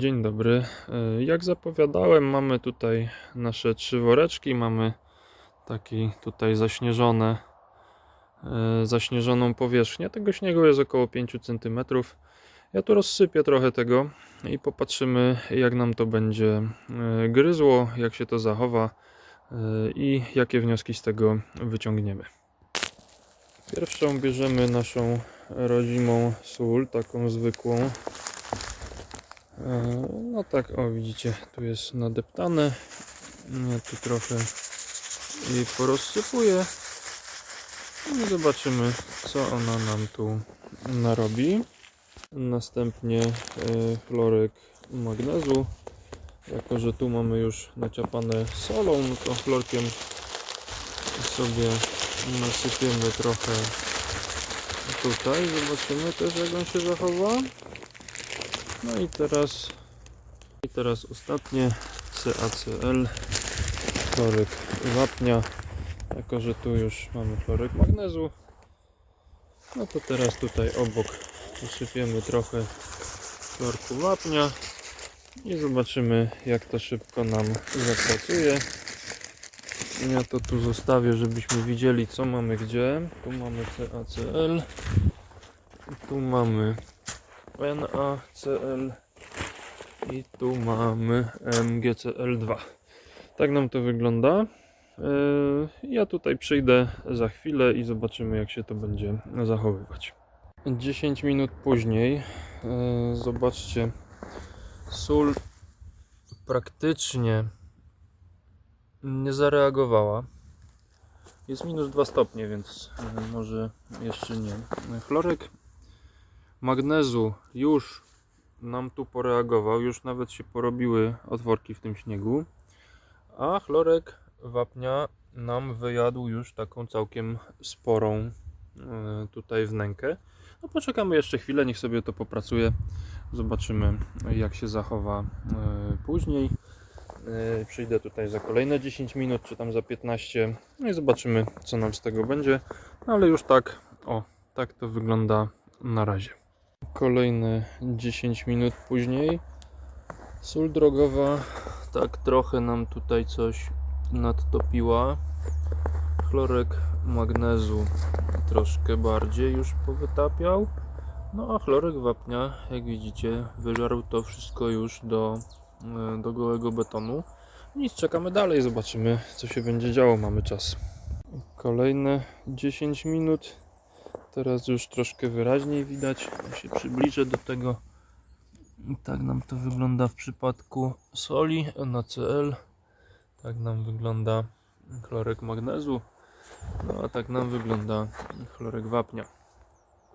Dzień dobry. E, Jak zapowiadałem, mamy tutaj nasze trzy woreczki. Mamy taki tutaj zaśnieżone, e, zaśnieżoną powierzchnię. Tego śniegu jest około 5 cm. Ja tu rozsypię trochę tego i popatrzymy, jak nam to będzie e, gryzło, jak się to zachowa i jakie wnioski z tego wyciągniemy. Pierwszą bierzemy naszą rodzimą sól, taką zwykłą. E, No tak, o widzicie, tu jest nadeptane. Tu trochę jej porozsypuję. I zobaczymy, co ona nam tu narobi. Następnie e, chlorek magnezu. Jako, że tu mamy już naciapane solą, no to chlorkiem sobie nasypiemy trochę tutaj. Zobaczymy też, jak on się zachowa. No i teraz i teraz ostatnie CaCl chlorek wapnia jako że tu już mamy chlorek magnezu. No to teraz tutaj obok usypiemy trochę chlorku wapnia i zobaczymy jak to szybko nam zapracuje. Ja to tu zostawię żebyśmy widzieli co mamy gdzie. Tu mamy CaCl tu mamy NaCl i tu mamy MgCl2. Tak nam to wygląda. Yy, Ja tutaj przyjdę za chwilę i zobaczymy jak się to będzie zachowywać. 10 minut później yy, zobaczcie sól praktycznie nie zareagowała. Jest minus 2 stopnie, więc yy, może jeszcze nie. Chlorek magnezu już nam tu poreagował, już nawet się porobiły otworki w tym śniegu, a chlorek wapnia nam wyjadł już taką całkiem sporą e, tutaj wnękę. No poczekamy jeszcze chwilę, niech sobie to popracuje. Zobaczymy jak się zachowa e, później. E, Przyjdę tutaj za kolejne 10 minut, czy tam za 15. No i zobaczymy co nam z tego będzie. No ale już tak, o, tak to wygląda na razie. Kolejne 10 minut później. Sól drogowa tak trochę nam tutaj coś nadtopiła. Chlorek magnezu troszkę bardziej już powytapiał. No a chlorek wapnia, jak widzicie, wyżarł to wszystko już do, e, do gołego betonu. Nic, czekamy dalej, zobaczymy co się będzie działo, mamy czas. Kolejne 10 minut. Teraz już troszkę wyraźniej widać. Ja się przybliżę do tego. I tak nam to wygląda w przypadku soli NaCl. Tak nam wygląda chlorek magnezu. No a tak nam wygląda chlorek wapnia.